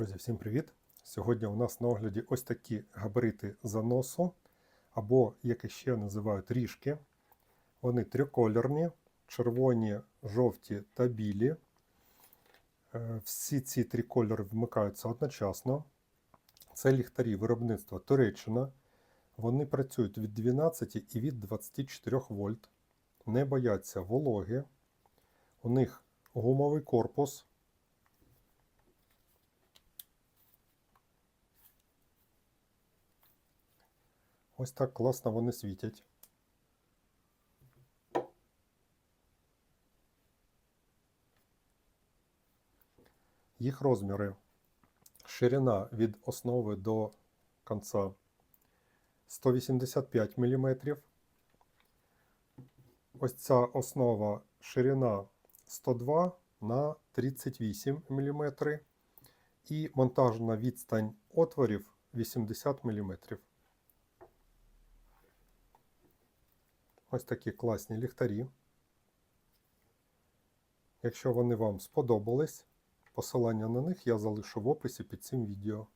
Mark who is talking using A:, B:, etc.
A: Друзі, всім привіт! Сьогодні у нас на огляді ось такі габарити заносу, або, як ще називають, ріжки. Вони трикольорні, червоні, жовті та білі. Е, Всі ці три кольори вмикаються одночасно. Це ліхтарі виробництва Туреччина. Вони працюють від 12 і від 24 вольт. Не бояться вологи. У них гумовий корпус. Ось так класно вони світять. Їх розміри. Ширина від основи до кінця 185 мм. Ось ця основа ширина 102 на 38 мм. І монтажна відстань отворів 80 мм. Ось такі класні ліхтарі. Якщо вони вам сподобались, посилання на них я залишу в описі під цим відео.